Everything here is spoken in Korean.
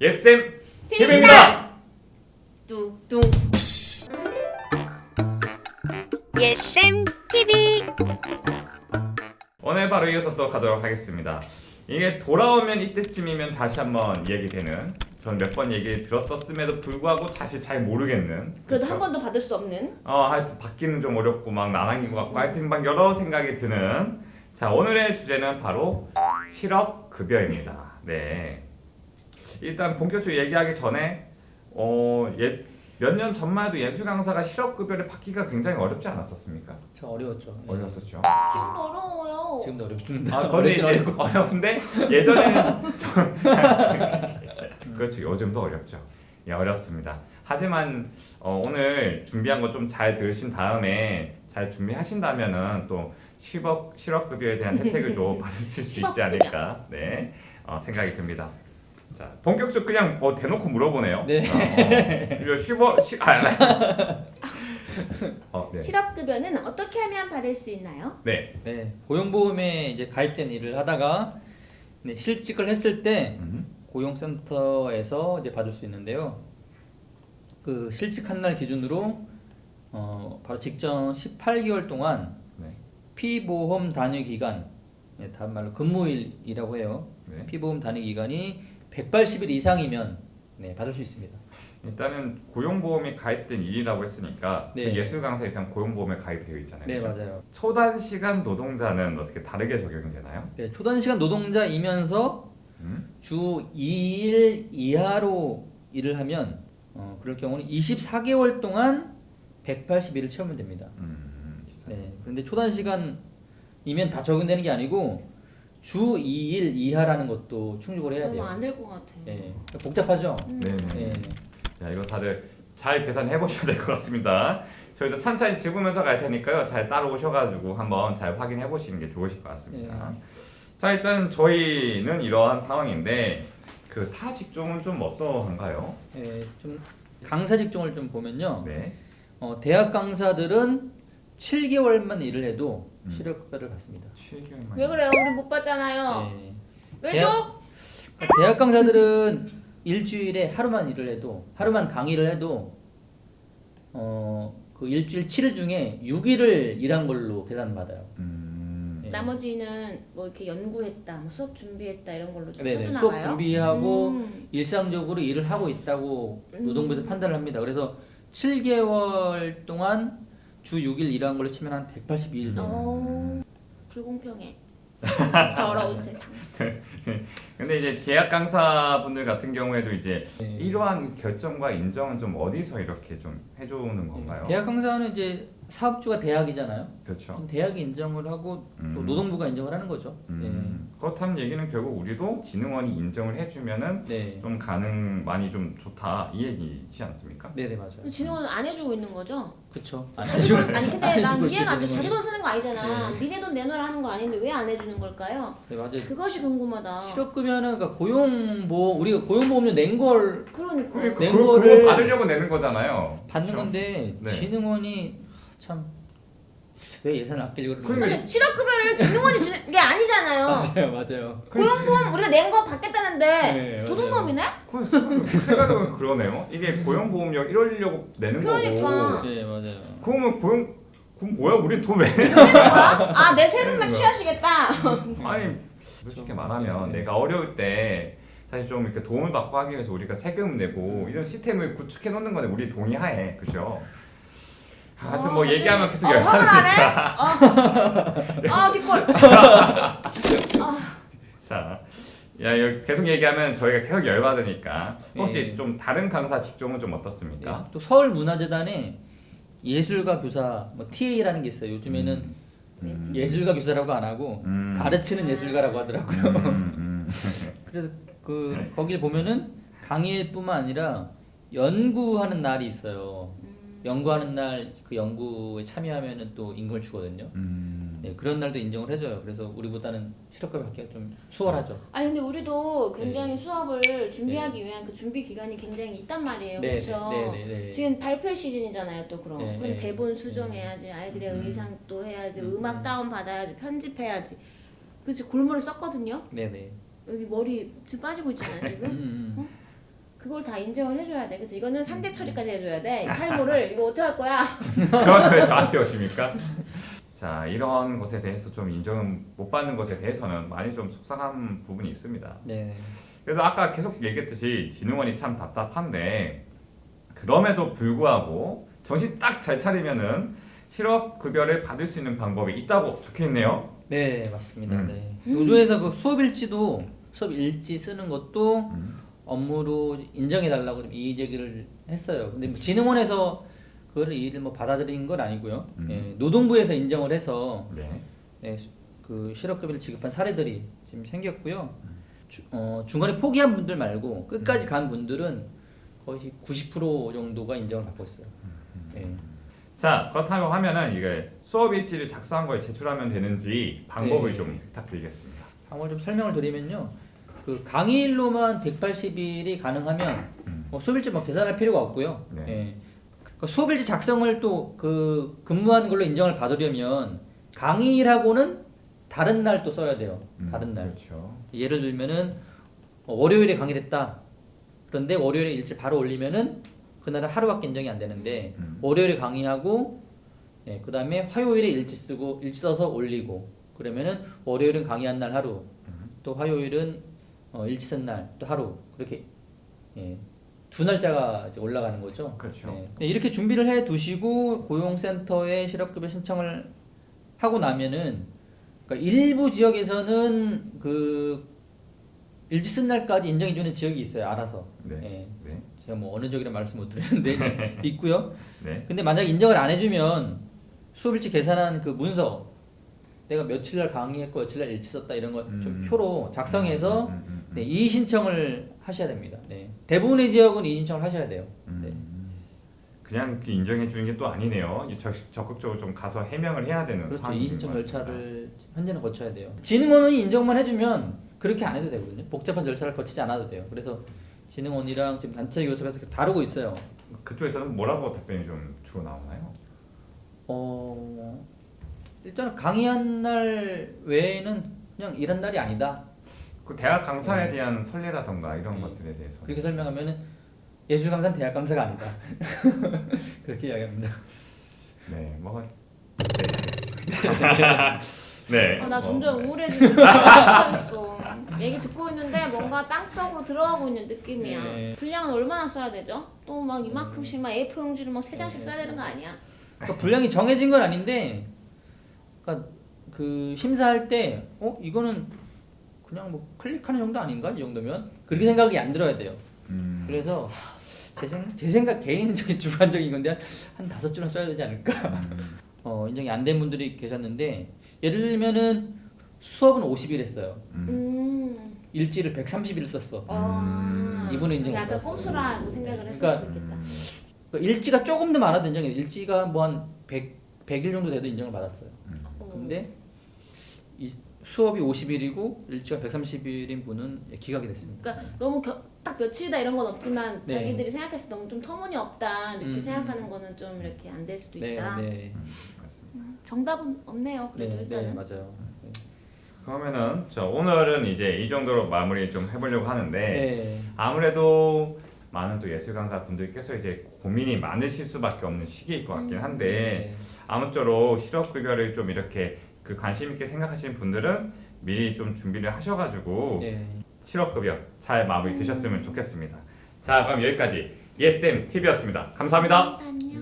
예쌤 TV입니다. 뚱뚱 예쌤 TV 오늘 바로 이어서 또 가도록 하겠습니다. 이게 돌아오면 이때쯤이면 다시 한번 얘기되는 전 몇 번 얘기 들었었음에도 불구하고 사실 잘 모르겠는 그래도 그쵸? 한 번도 받을 수 없는 어 하여튼 받기는 좀 어렵고 막 난항인 것 같고 하여튼 막 여러 생각이 드는 자 오늘의 주제는 바로 실업 급여입니다. 네 일단 본격적으로 얘기하기 전에 어몇 년 전만 해도 예술 강사가 실업 급여를 받기가 굉장히 어렵지 않았었습니까? 참 어려웠죠. 예. 어려웠었죠. 지금도 어려워요 지금도 어렵습니다. 아, 근데 이제 어렵긴 어렵고. 어려운데 예전에는 좀 그렇죠. 요즘도 어렵죠. 예, 어렵습니다. 하지만 어, 오늘 준비한 거 좀 잘 들으신 다음에 잘 준비하신다면은 또 실업 실업급여에 대한 혜택을 또 받으실 수 있지 않을까 네 어, 생각이 듭니다. 자 본격적 그냥 뭐 대놓고 물어보네요. 네. 어, 어, 실업 시 아, 어, 네. 실업급여는 어떻게 하면 받을 수 있나요? 네. 네, 고용보험에 이제 가입된 일을 하다가 네, 실직을 했을 때 음. 고용센터에서 이제 받을 수 있는데요. 그 실직한 날 기준으로 어, 바로 직전 18개월 동안 네. 피보험 단위 기간, 네, 다른 말로 근무일이라고 해요. 네. 피보험 단위 기간이 180일 이상이면 네, 받을 수 있습니다. 일단은 고용보험이 가입된 일이라고 했으니까 네. 제 예술 강사 일단 고용보험에 가입되어 있잖아요. 네, 그죠? 맞아요. 초단 시간 노동자는 어떻게 다르게 적용이 되나요? 네, 초단 시간 노동자이면서 음? 주 2일 이하로 일을 하면 어, 그럴 경우는 24개월 동안 180일을 채우면 됩니다. 음. 네. 그런데 초단 시간이면 다 적용되는 게 아니고 주 2일 이하라는 것도 충족을 해야 너무 돼요. 안될 것 같아 네. 복잡하죠? 음. 네. 네. 야 이거 다들 잘 계산해 보셔야 될 것 같습니다. 저희도 찬찬히 짚으면서 갈 테니까요. 잘 따라오셔가지고 한번 잘 확인해 보시는 게 좋으실 것 같습니다. 네. 자 일단 저희는 이러한 상황인데 그 타 직종은 좀 어떠한가요? 네, 좀 강사 직종을 좀 보면요. 네. 어, 대학 강사들은 7개월만 일을 해도 음. 실업급여를 받습니다. 7개월만. 왜 그래요? 우리 못 받잖아요 네. 왜죠? 대학 강사들은 일주일에 하루만 일을 해도 하루만 강의를 해도 어그 일주일 7일 중에 6일을 일한 걸로 계산 받아요. 음. 네. 나머지는 뭐 이렇게 연구했다 뭐 수업 준비했다 이런 걸로 네네 쳐주나 수업? 준비하고 음. 일상적으로 일을 하고 있다고 음. 노동부에서 판단을 합니다. 그래서 7개월 동안 주 6일 일한 걸로 치면 한 182일 돼요. 어, 불공평해 더러운 세상 근데 이제 대학 강사 분들 같은 경우에도 이제 네. 이러한 결정과 인정은 좀 어디서 이렇게 좀 해주는 건가요? 대학 강사는 이제 사업주가 대학이잖아요. 그렇죠. 대학이 인정을 하고 또 음. 노동부가 인정을 하는 거죠. 음, 그렇다는 얘기는 결국 우리도 진흥원이 인정을 해주면은 네. 네. 좀 가능 많이 좀 좋다 이 얘기지 않습니까? 네 네 맞아요. 진흥원은 안 해주고 있는 거죠? 그렇죠. 자기 돈 아니 근데 안난 해주고 이해가 안 돼. 자기 돈 쓰는 거 아니잖아. 네. 니네 돈 내놓으라 하는 거 아닌데 왜 안 해주는 걸까요? 네 맞아요. 그것이 궁금하다. 실업급여는 그러니까 고용보험 우리가 고용보험료 낸 걸 그러니까. 그러니까 낸 그거, 거를- 받으려고 내는 거잖아요. 받는 그렇죠? 건데 네. 진흥원이 참 왜 예산을 아끼려고 그러는 그러니까 근데 실업급여를 진흥원이 주는 게 아니잖아요. 맞아요 맞아요. 고용보험 우리가 낸거 받겠다는데 네, 도둑놈이네? 그건 생각해보면 그러네요. 이게 고용보험료 이러려고 내는 그러니까. 거고. 네 맞아요. 그러면 고용 그럼 뭐야? 우리 돈 왜? 내는 거야? 아, 내 세금만 그러니까. 취하시겠다. 아니 솔직히 말하면 네. 내가 어려울 때 사실 좀 이렇게 도움을 받고 하기 위해서 우리가 세금 내고 이런 시스템을 구축해 놓는 건데 우리 동의하에 그죠? 하여튼 뭐 어, 얘기하면 계속 어, 화가 열받으니까 나네? 어. 아, 뒷골. 아, 자, 야 여기 계속 얘기하면 저희가 계속 열받으니까 혹시 네. 좀 다른 강사 직종은 좀 어떻습니까? 네. 또 서울 문화재단에 예술가 교사 뭐 TA라는 게 있어요. 요즘에는 음. 예술가 교사라고 안 하고 음. 가르치는 예술가라고 하더라고요. 음, 음. 그래서 그 네. 거길 보면은 강의일뿐만 아니라 연구하는 날이 있어요. 음. 연구하는 날 그 연구에 참여하면은 또 임금을 주거든요. 음. 네, 그런 날도 인정을 해줘요. 그래서 우리보다는 실업급여 받기가 좀 수월하죠. 아니 근데 우리도 굉장히 네. 수업을 준비하기 위한 그 준비 기간이 굉장히 있단 말이에요. 네, 그렇죠? 네, 네, 네. 지금 발표 시즌이잖아요, 또 그럼. 네, 그럼 네. 대본 수정해야지, 아이들의 음. 의상 또 해야지, 음. 음. 악 다운 받아야지, 편집해야지. 그치 골무를 썼거든요. 네네. 여기 머리 지금 빠지고 있잖아요, 음, 지금. 음. 그걸 다 인정을 해줘야 돼. 그래서 이거는 3대 처리까지 해줘야 돼. 이 탈모를 이거 어떻게 할 거야? 그걸 왜 저한테 오십니까? 자 이런 것에 대해서 좀 인정 못 받는 것에 대해서는 많이 좀 속상한 부분이 있습니다. 네. 그래서 아까 계속 얘기했듯이 진흥원이 참 답답한데 그럼에도 불구하고 정신 딱 잘 차리면은 실업 급여를 받을 수 있는 방법이 있다고 적혀 있네요. 네, 맞습니다. 음. 네. 노조에서 그 수업 일지도 수업 일지 쓰는 것도 음. 업무로 인정해 달라고 좀 이의 제기를 했어요. 근데 뭐 진흥원에서 그걸 이의를 뭐 받아들인 건 아니고요. 음. 예, 노동부에서 인정을 해서 네. 네, 수- 그 실업급여를 지급한 사례들이 지금 생겼고요. 주, 어, 중간에 포기한 분들 말고 끝까지 간 분들은 거의 90% 정도가 인정을 받고 있어요. 예. 자 그렇다고 하면은 이게 수업 일지를 작성한 걸 제출하면 되는지 방법을 네. 좀 부탁드리겠습니다. 방을 좀 설명을 드리면요. 그 강의일로만 180일이 가능하면 음. 뭐 수업일지 뭐 계산할 필요가 없고요. 네. 예. 그 수업일지 작성을 또 그 근무하는 걸로 인정을 받으려면 강의일하고는 다른 날 또 써야 돼요. 음, 다른 날. 그렇죠. 예를 들면은 어, 월요일에 강의를 했다. 그런데 월요일에 일지 바로 올리면은 그날은 하루밖에 인정이 안 되는데 음. 월요일에 강의하고 예, 그다음에 화요일에 일지 쓰고 일지 써서 올리고 그러면은 월요일은 강의한 날 하루 음. 또 화요일은 어, 쓴날또 하루 그렇게 예, 두 날짜가 이제 올라가는 거죠. 그렇죠. 네. 네, 이렇게 준비를 해 두시고 고용센터에 실업급여 신청을 하고 나면은 그러니까 일부 지역에서는 그 일지 쓴 날까지 인정해 주는 지역이 있어요. 알아서. 네. 예. 네. 제가 뭐 어느 지역이라 말씀 못 드리는데 있고요. 네. 근데 만약 인정을 안 해주면 수업일지 계산한 그 문서 내가 며칠 날 강의했고 며칠 날 일지 썼다 이런 거좀 음. 표로 작성해서 음, 음, 음, 음. 네, 이의 신청을 하셔야 됩니다. 네. 대부분의 지역은 이의 신청을 하셔야 돼요. 네. 음. 그냥 이렇게 인정해 주는 게 또 아니네요. 이 적- 적극적으로 좀 가서 해명을 해야 되는 그렇죠. 상황인 이의 신청 것 같습니다. 절차를 현재는 거쳐야 돼요. 진흥원이 인정만 해주면 그렇게 안 해도 되거든요. 복잡한 절차를 거치지 않아도 돼요. 그래서 진흥원이랑 지금 단체 교섭에서 다루고 있어요. 그쪽에서는 뭐라고 답변이 좀 주로 나오나요? 어 일단 강의한 날 외에는 그냥 일한 날이 아니다. 그 대학 강사에 네. 대한 선례라던가 이런 네. 것들에 대해서 그렇게 설명하면은 예술 강사는 대학 강사가 아니다. 그렇게 이야기합니다. 네, 뭐 네, 알겠습니다. 네. 아, 나 뭐, 점점 네. 우울해지고 있어. 얘기 듣고 있는데 뭔가 땅속으로 들어가고 있는 느낌이야. 네. 분량은 얼마나 써야 되죠? 또 막 이만큼씩 막 A4 용지를 막세 장씩 네. 써야 되는 거 아니야? 그러니까 분량이 정해진 건 아닌데, 그러니까 그 심사할 때, 어 이거는 그냥 뭐 클릭하는 정도 아닌가 이 정도면 그렇게 생각이 안 들어야 돼요. 음, 그래서 제, 생, 제 생각 개인적인 주관적인 건데 한- 한 다섯 줄은 써야 되지 않을까. 음, 어 인정이 안 된 분들이 계셨는데 예를 들면은 수업은 50일 했어요. 음. 음. 일지를 130일 썼어. 아. 이분은 인정 못 약간. 꼼수라고 생각을 했을 그러니까 수도 있겠다. 그러니까 일지가 조금 더 많아도 인정이 돼. 일지가 뭐 한 100, 100일 정도 돼도 인정을 받았어요. 어. 근데 이 수업이 50일이고 일지가 130일인 분은 기각이 됐습니다. 그러니까 너무 겨, 딱 며칠이다 이런 건 없지만 네. 자기들이 생각했을 때 너무 좀 터무니없다 이렇게 음. 생각하는 거는 좀 이렇게 안 될 수도 네, 있다. 네, 음, 맞습니다. 음, 정답은 없네요. 네, 그래도 네, 일단은. 맞아요. 네. 그러면은 저 오늘은 이제 이 정도로 마무리 좀 해보려고 하는데 네. 아무래도 많은 또 예술 강사 분들께서 이제 고민이 많으실 수밖에 없는 시기일 것 같긴 한데 네. 아무쪼록 실업 급여를 좀 이렇게 그 관심 있게 생각하시는 분들은 미리 좀 준비를 하셔가지고 네. 실업급여 잘 마무리 되셨으면 좋겠습니다. 자 그럼 여기까지 예쌤 TV였습니다. 감사합니다. 안녕. 안녕.